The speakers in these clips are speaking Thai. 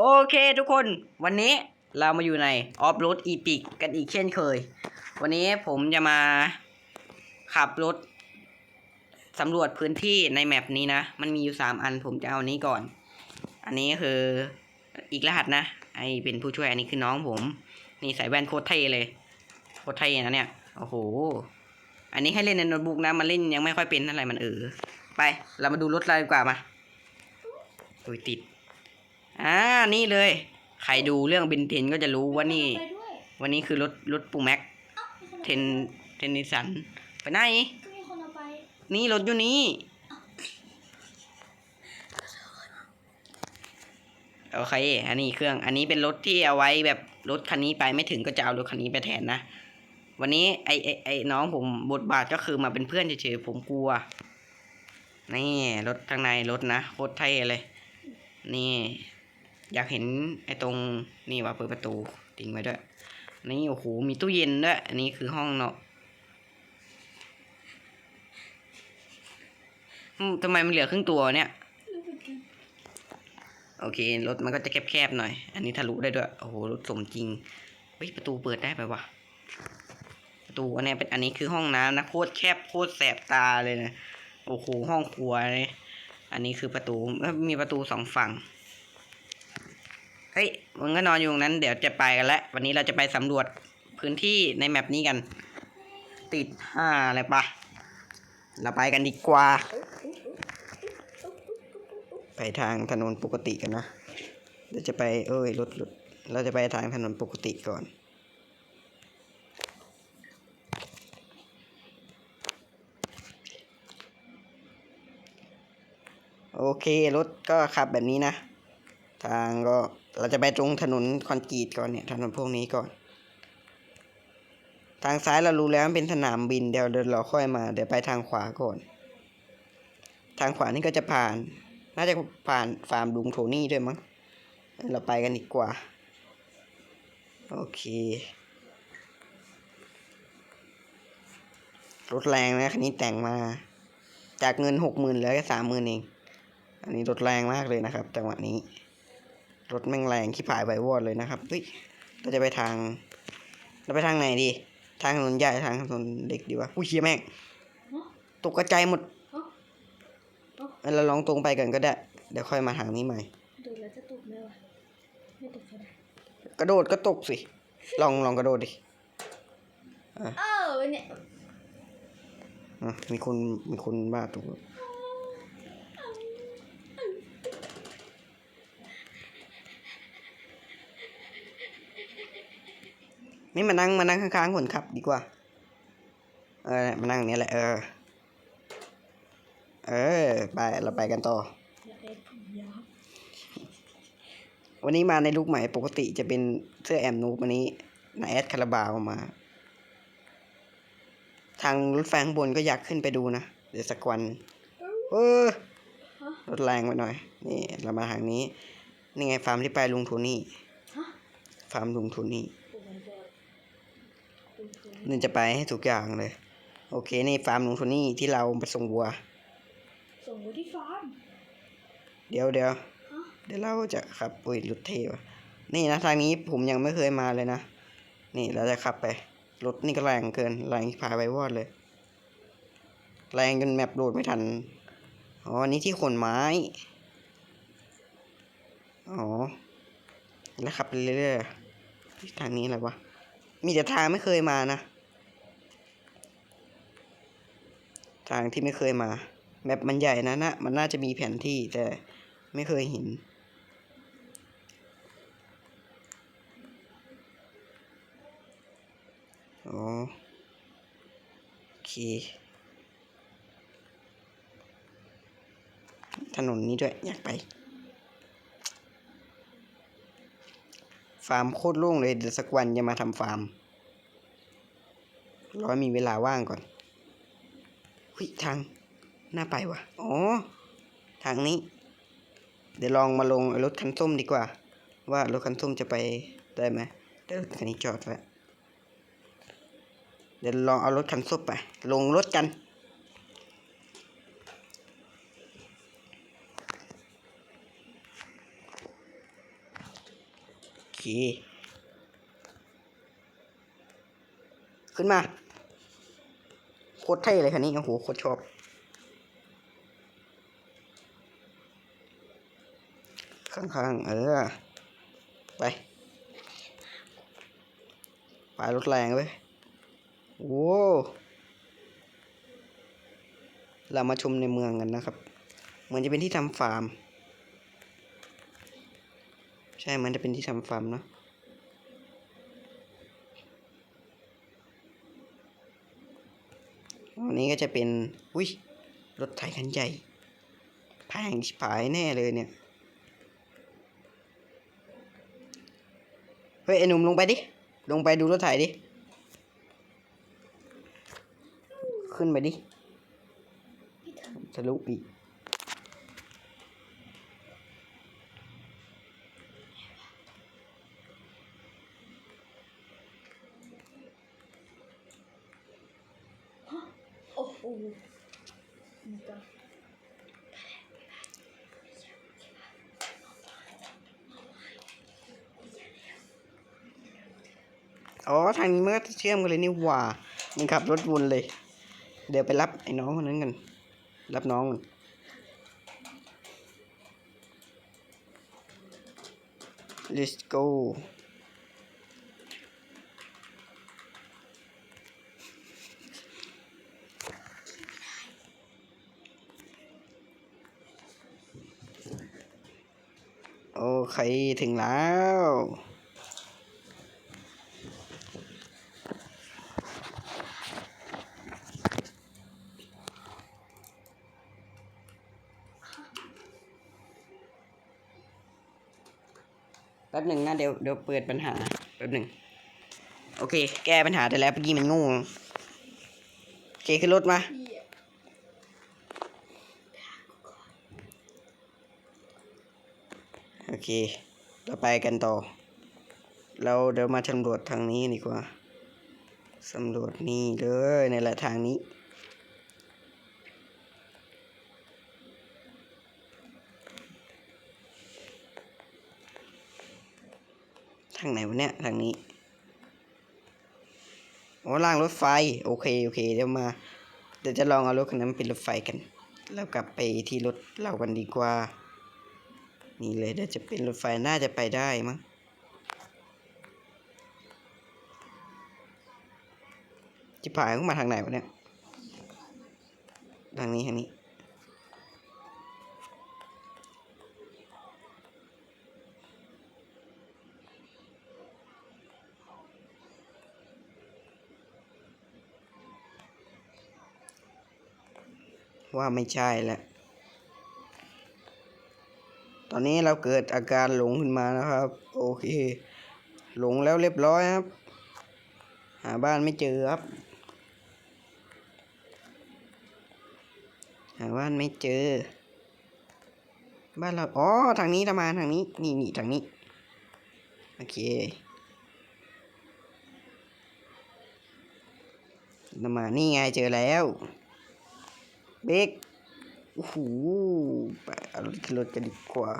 โอเคทุกคนวันนี้เรามาอยู่ในออฟโรดอีพิกกันอีกเช่นเคย วันนี้ผมจะมาขับรถสำรวจพื้นที่ในแมปนี้นะ มันมีอยู่สามอันผมจะเอาอันนี้ก่อน อันนี้คืออีกรหัสนะ ไอเป็นผู้ช่วยอันนี้คือน้องผม นี่ใส่แว่นโคตรเท่เลย โคตรเท่นะเนี่ย โอ้โห อันนี้ให้เล่นในโน้ตบุ๊กนะ มันเล่นยังไม่ค่อยเป็นเท่าไรมันเออไป เรามาดูรถเราดีกว่ามาตุยติด อ่านี่เลย ใครดูเรื่องบินเทนก็จะรู้ว่านี่ วันนี้คือรถรถปูแม็ก เทนเทนนิสัน ไปไหน ก็มีคนเอาไปนี่รถอยู่นี่ โอเค อันนี้เครื่อง อันนี้เป็นรถที่เอาไว้แบบรถคันนี้ไปไม่ถึงก็จะเอารถคันนี้ไปแทนนะ วันนี้ไอไอไอน้องผมบทบาทก็คือมาเป็นเพื่อนเฉยๆผมกลัว นี่รถข้างในรถนะโคตรเท่เลย นี่ อยากเห็นไอ้ตรงนี่ว่าเปิดประตูติงไว้ด้วย นี่โอ้โหมีตู้เย็นด้วยอันนี้คือห้องเนาะทำไมมันเหลือครึ่งตัวเนี่ยโอเครถมันก็จะแคบๆหน่อย อันนี้ทะลุได้ด้วยโอ้โหรถสมจริงเฮ้ยประตูเปิดได้ไหมวะประตูอันนี้เป็นอันนี้คือห้องน้ำนะโคตรแคบโคตรแสบตาเลยนะโอ้โหห้องครัวเลยอันนี้คือประตูมีประตูสองฝั่ง ฮ้ยมึงก็นอนอยู่ตรงนั้น เดี๋ยวจะไปกันแล้ววันนี้เราจะไปสำรวจพื้นที่ในแมปนี้กัน ติดห้าอะไรปะเราไปกันดีกว่า ไปทางถนนปกติกันนะเดี๋ยวจะไปเอ้ยรถรถเราจะไปทางถนนปกติก่อนโอเครถก็ขับแบบนี้นะ ทางก็ เราจะไปตรงถนนคอนกรีตก่อนเนี่ยถนนพวกนี้ก่อน ทางซ้ายเรารู้แล้วมันเป็นสนามบินเดี๋ยวเดี๋ยวเราค่อยมาเดี๋ยวไปทางขวาก่อน ทางขวานี่ก็จะผ่าน น่าจะผ่านฟาร์มลุงโทนี่ด้วยมั้งเราไปกันดีกว่า โอเครถแรงนะคันนี้แต่งมา จากเงินหกหมื่นเหลือแค่สามหมื่นเอง อันนี้รถแรงมากเลยนะครับจังหวะนี้ รถแม่งแรงขี้ผายใบวอดเลยนะครับเฮ้ยเราจะไปทาง เราไปทางไหนดี ทางถนนใหญ่ทางถนนเล็กดีวะอุ้ยเฮียแม่งฮะตกกระจายหมดฮะเอ้ยเราลองตรงไปกันก็ได้ เดี๋ยวค่อยมาทางนี้ใหม่ดูแล้วจะตกไหมวะไม่ตกก็ได้กระโดดก็ตกสิ ลองลองกระโดดดิเออเนี่ยอะมีคนมีคนบ้าตก นี่มานั่งมานั่งข้างๆคนขับดีกว่า เออมานั่งอย่างนี้แหละเออ เออ ไปเราไปกันต่ออยากได้ผมยาววันนี้มาในลุคใหม่ปกติจะเป็นเสื้อแอมนูบวันนี้นายแอดคาราบาวมา ทางรถไฟข้างบนก็อยากขึ้นไปดูนะ เดี๋ยวสักวันเออฮะรถแรงไปหน่อย นี่เรามาทางนี้ นี่ไงฟาร์มที่ไปลุงโทนี่ฮะฟาร์มลุงโทนี่ โอ้ยบอดดูเถอะ นี่จะไปให้ทุกอย่างเลย โอเคนี่ฟาร์มลุงโทนี่ที่เราไปส่งวัว ส่งไว้ที่ฟาร์ม เดี๋ยวเดี๋ยวฮะเดี๋ยวเราจะขับอุ้ยรถเทวะนี่นะทางนี้ผมยังไม่เคยมาเลยนะ นี่เราจะขับไป รถนี่ก็แรงเกินแรงพาไปวอดเลย แรงจนแมปโหลดไม่ทัน อ๋ออันนี้ที่ขนไม้ อ๋อ แล้วขับไปเรื่อยๆทางนี้อะไรวะ มีแต่ทางไม่เคยมานะ ทางที่ไม่เคยมา แมปมันใหญ่นะนะ มันน่าจะมีแผนที่แต่ไม่เคยเห็นอ๋อโอเค ถนนนี้ด้วย อยากไป ฟาร์มโคตรโล่งเลยเดี๋ยวสักวันจะมาทำฟาร์มรอให้มีเวลาว่างก่อน ฮ้ยทางน่าไปว่ะอ๋อ ทางนี้ เดี๋ยวลองมาลงรถคันส้มดีกว่า ว่ารถคันส้มจะไปได้ไหมเดี๋ยวรถคันนี้จอดไว้เดี๋ยวลองเอารถคันส้มไป ลงรถกันเค ขึ้นมา คตรเท่เลยคันนี้โอ้โหโคตรชอบ ข้างๆ เออ ไป ไปรถแรงเลยโอ้เรามาชมในเมืองกันนะครับ เหมือนจะเป็นที่ทำฟาร์ม ใช่ มันจะเป็นที่ทำฟาร์มเนอะ นนี้ก็จะเป็นอุ้ยรถไถคันใหญ่แพงชิบหายแน่เลยเนี่ย เฮ้ยไอ้หนุ่มลงไปดิ ลงไปดูรถไถดิ ขึ้นไปดิพี่ททะลุอีกำโอ้โหมันก็ อ๋อทางนี้มันก็เชื่อมกันเลยนี่หว่ามันขับรถวนเลย เดี๋ยวไปรับไอ้น้องคนนั้นกัน รับน้องมัน let's go โอเค ถึงแล้ว แป๊บหนึ่งนะ เดี๋ยวเดี๋ยวเปิดปัญหาแป๊บหนึ่งโอเค แก้ปัญหาแต่แล้วเมื่อกี้มันงูโอเคขึ้นรถมาโอเคเราไปกันต่อ เราเดี๋ยวมาสำรวจทางนี้ดีกว่าสำรวจนี่เลยในละทางนี้างไหนวะเนี่ยทางนี้โอ้ล่างรถไฟ โอเคโอเคเดี๋ยวมา เดี๋ยวจะลองเอารถคันนั้นเป็นรถไฟกันแล้วกลับไปที่รถเรากันดีกว่า นี่เลยเดี๋ยวจะเป็นรถไฟน่าจะไปได้มั้งจิผายเข้ามาทางไหนวะเนี่ย ทางนี้ทางนี้ ว่าไม่ใช่แล้ว ตอนนี้เราเกิดอาการหลงขึ้นมานะครับ โอเค หลงแล้วเรียบร้อยครับ หาบ้านไม่เจอครับ หาบ้านไม่เจอ บ้านเรา อ๋อ ทางนี้เรามาทางนี้ นี่นี่ทางนี้ โอเคเรามานี่ไงเจอแล้ว เบรกโอ้โหไปเอารถขึ้นรถกันดีกว่า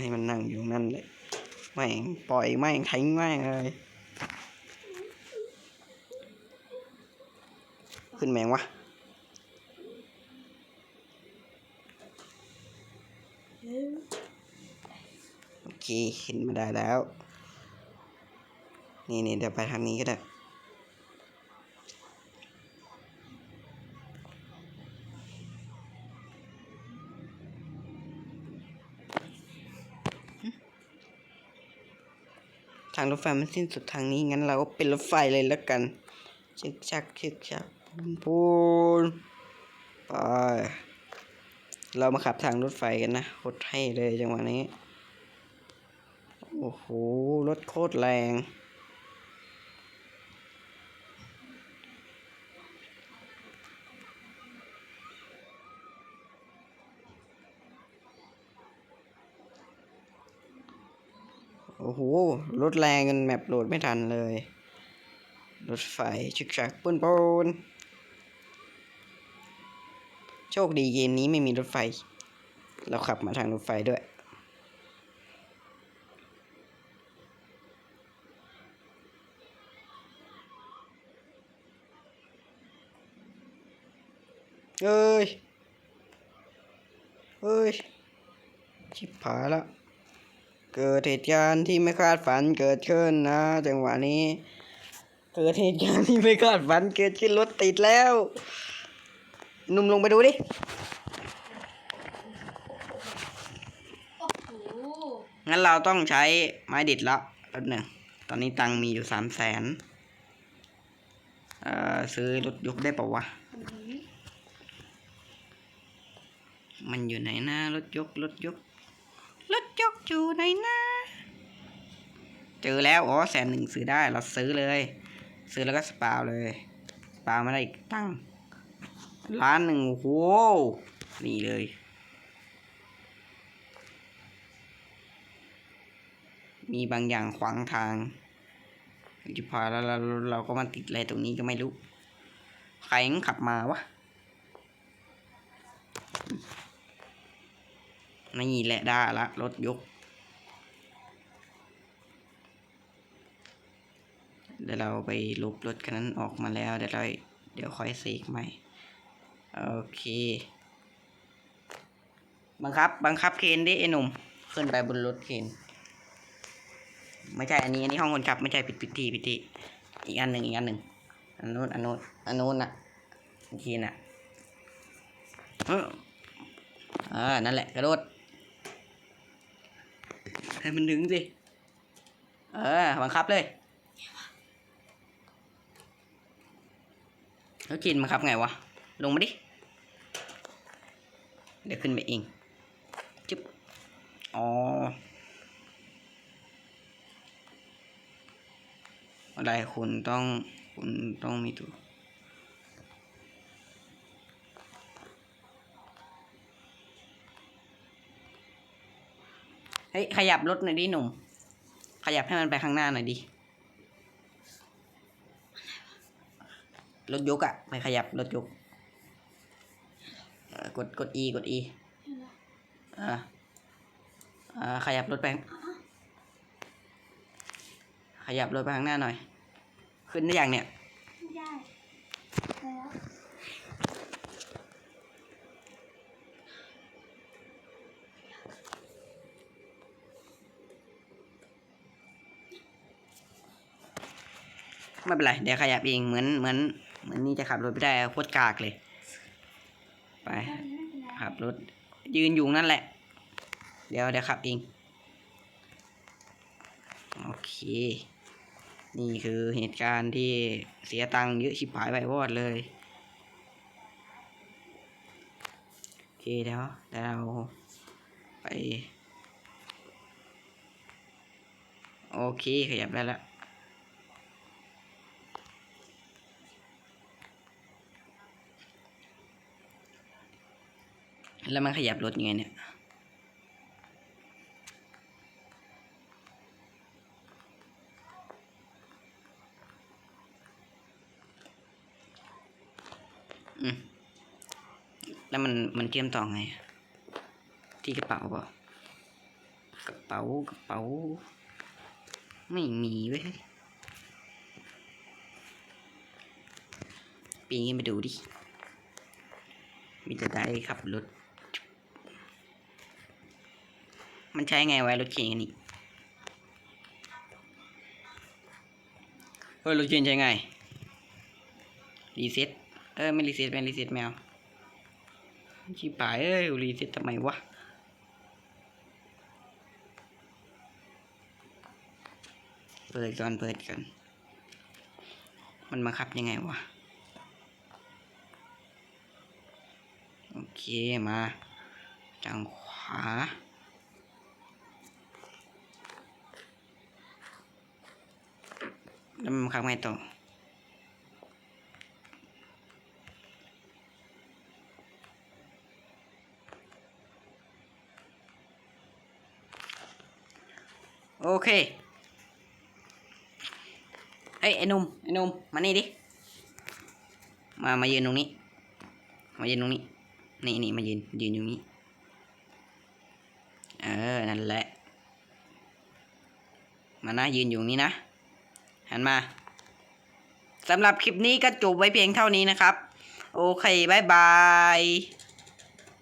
ให้มันนั่งอยู่นั่นเลยแม่งปล่อยแม่งทิ้งแม่งเลยขึ้นแมงวะโอเคขึ้นมาได้แล้ว นี่นี่เดี๋ยวไปทางนี้ก็ได้างรถไฟมันสิ้นสุดทางนี้งั้นเราก็เป็นรถไฟเลยแล้วกันชึกชักชึกชักปูนพูนไปเรามาขับทางรถไฟกันนะโคตรให้เลยจังหวะนี้ โอ้โหรถโคตรแรง รถแรงกันแมปโหลดไม่ทันเลย รถไฟชึกชักปุ้นปูนโชคดีเย็นนี้ไม่มีรถไฟ เราขับมาทางรถไฟด้วยเฮ้ยเฮ้ย ชิบหายละ เกิดเหตุการณ์ที่ไม่คาดฝันเกิดขึ้นนะ จังหวะนี้ เกิดเหตุการณ์ที่ไม่คาดฝันเกิดขึ้นรถติดแล้วหนุ่มลงไปดูดิโอ้โหงั้นเราต้องใช้ไม้ดิดละแป๊บหนึ่งตอนนี้ตังค์มีอยู่สามแสนเอ่อซื้อรถยกได้เปล่าวะอันนี้มันอยู่ไหนนะรถยกรถยกร ถยกอยู่ไหนะ เจอแล้วอ๋อแสนหนึ่งซื้อได้เราซื้อเลย ซื้อแล้วก็สปาวเลยสปาวมาได้อีกตั้งล้านหนึ่งโอ้โหนี่เลยมีบางอย่างขวางทางจิพาแล้วเราเราก็มาติดอะไรตรงนี้ก็ไม่รู้ ใครขับมาวะ นี่แหละได้ละ รถยก เดี๋ยวเราไปลบรถคันนั้นออกมาแล้วเดี๋ยวเราเดี๋ยวค่อยเสกใหม่โอเค บังคับ บังคับเคนดิไอ้หนุ่ม ขึ้นไปบนรถเคนไม่ใช่อันนี้อันนี้ห้องคนขับไม่ใช่ผิดผิดทีผิดทีอีกอันหนึ่งอีกอันหนึ่งอันนู้นอันนู้นอันนู้นน่ะอีกทีน่ะเอออ่านั่นแหละกระโดดให้มันถึงสิเออบังคับเลย แล้วจินบังคับไงวะ ลงมาดิ เดี๋ยวขึ้นไปเองจึ๊บ อ๋ออะไรคุณต้องคุณต้องมีตัวเฮ้ยขยับรถหน่อยดิหนุ่ม ขยับให้มันไปข้างหน้าหน่อยดิ รถยกอะไม่ขยับรถยกกดกด E กด E อ่าอ่าขยับรถไปขยับรถไปข้างหน้าหน่อย ขึ้นได้ยังเนี่ยไม่ได้แล้วไม่เป็นไร เดี๋ยวขยับเองเหมือนเหมือน อนนี่จะขับรถไม่ได้โคตรกากเลย ไปขับรถ ยืนอยู่นั่นแหละ เดี๋ยวเดี๋ยวขับเอง โอเค นี่คือเหตุการณ์ที่เสียตังค์เยอะชิบหายไปวอดเลย โอเคเดี๋ยวเดี๋ยวเราไป โอเค ขยับได้แล้ว แล้วมันขยับรถยังไงเนี่ยอืมแล้วมันมันเชื่อมต่อไง ที่กระเป๋าเปล่ากระเป๋ากระเป๋า ไม่มีเว้ยปีนขึ้นไปดูดิ มีแต่ได้ขับรถ มันใช้ไงไว้รถเข็นนี่เออรถเข็นใช้ไงรีเซ็ตเออไม่รีเซ็ตเป็นรีเซ็ตแมวชิบหายเอ้ยรีเซ็ตทำไมวะเปิดก่อนเปิดก่อนมันบังคับยังไงวะโอเคมาทางขวา แล้วมันบังคับไงต่อโอเคเอ้ยไอ้นุ่มไอ้นุ่มมานี่ดิ มามายืนตรงนี้ มายืนตรงนี้ นี่นี่มายืนยืนอยู่นี้ เออ นั่นแหละ มานะยืนอยู่นี้นะ หันมาสำหรับคลิปนี้ก็จบไว้เพียงเท่านี้นะครับ โอเคบายบาย